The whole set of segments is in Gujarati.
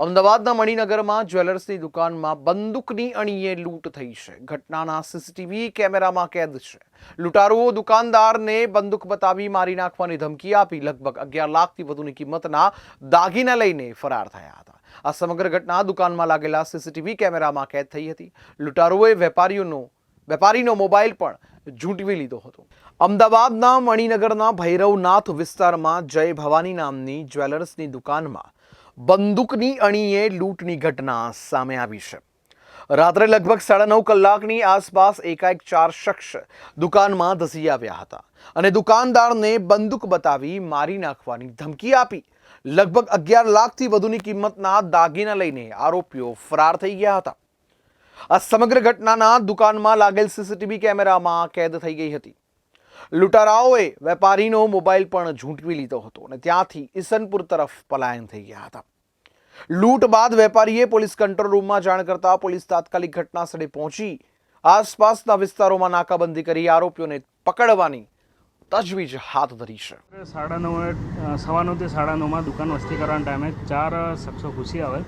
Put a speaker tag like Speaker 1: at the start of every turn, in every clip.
Speaker 1: અમદાવાદના મણિનગરમાં જ્વેલર્સની દુકાનમાં બંદૂકની અણીએ લૂંટ થઈ છે. ઘટનાના સીસીટીવી કેમેરામાં કેદ છે. લૂંટારુઓ દુકાનદારને બંદૂક બતાવી મારી નાખવાની ધમકી આપી. લગભગ અગિયાર લાખથી વધુની કિંમતના દાગીના લઈને ફરાર થયા હતા. આ સમગ્ર ઘટના દુકાનમાં લાગેલા સીસીટીવી કેમેરામાં કેદ થઈ હતી. લૂંટારુઓએ વેપારીઓનો, વેપારીનો મોબાઈલ પણ ઝૂંટવી લીધો હતો. અમદાવાદના મણિનગરના ભૈરવનાથ વિસ્તારમાં જય ભવાની નામની જ્વેલર્સની દુકાનમાં બંદૂકની અણીએ લૂંટની ઘટના સામે આવી છે. રાત્રે લગભગ સાડા નવ કલાકની આસપાસ એકાએક ચાર શખ્સ દુકાનમાં ધસી આવ્યા હતા અને દુકાનદારને બંદૂક બતાવી મારી નાખવાની ધમકી આપી. લગભગ અગિયાર લાખથી વધુની કિંમતના દાગીના લઈને આરોપીઓ ફરાર થઈ ગયા હતા. આ સમગ્ર ઘટનાના દુકાનમાં લાગેલ સીસીટીવી કેમેરામાં કેદ થઈ ગઈ હતી. લૂંટારાઓએ વેપારીનો મોબાઈલ પણ ઝૂંટવી લીધો હતો અને ત્યાંથી ઈસનપુર તરફ પલાયન થઈ ગયા હતા. લૂંટ બાદ વેપારીએ પોલીસ કંટ્રોલ રૂમમાં જાણ કરતા પોલીસ તાત્કાલિક ઘટના સ્થળે પહોંચી આસપાસના વિસ્તારોમાં નાકાબંધી કરી આરોપીઓને પકડવાની તજવીજ હાથ ધરી છે.
Speaker 2: સાડા નવે સવા નવથી સાડા નવમાં દુકાન વસ્તી કરવાના ટાઈમે ચાર શખ્સો ઘૂસી આવે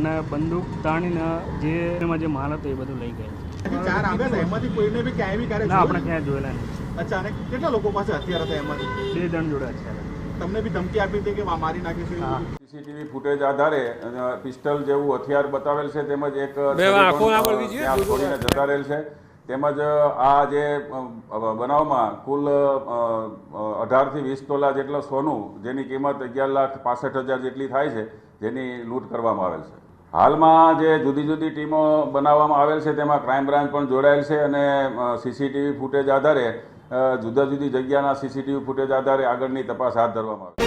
Speaker 2: અને બંદૂક તાણીને જે એમાં જે માલ હતો એ બધું લઈ ગયા.
Speaker 3: ચાર આવ્યા હતા એમાંથી કોઈને બી ક્યાંય બી ક્યારે
Speaker 2: ના આપણે ક્યાંય જોયેલા નહીં.
Speaker 3: અચ્છા અને કેટલા લોકો પાસે હથિયાર હતા એમાંથી
Speaker 2: બે જણ જોડે છે
Speaker 3: તમને બી ધમકી આપી હતી કે મારી નાખીશું?
Speaker 4: સીસીટીવી ફૂટેજ આધારે પિસ્ટલ જેવું હથિયાર બતાવેલ છે તેમજ એક છોડીને જતા રહેલ છે. તેમજ આ જે બનાવમાં કુલ અઢારથી વીસ તોલા જેટલા સોનું જેની કિંમત અગિયાર લાખ પાસઠ હજાર જેટલી થાય છે જેની લૂંટ કરવામાં આવેલ છે. હાલમાં જે જુદી જુદી ટીમો બનાવવામાં આવેલ છે તેમાં ક્રાઇમ બ્રાન્ચ પણ જોડાયેલ છે અને સીસીટીવી ફૂટેજ આધારે જુદા જુદી જગ્યાના સીસીટીવી ફૂટેજ આધારે આગળની તપાસ હાથ ધરવામાં આવે.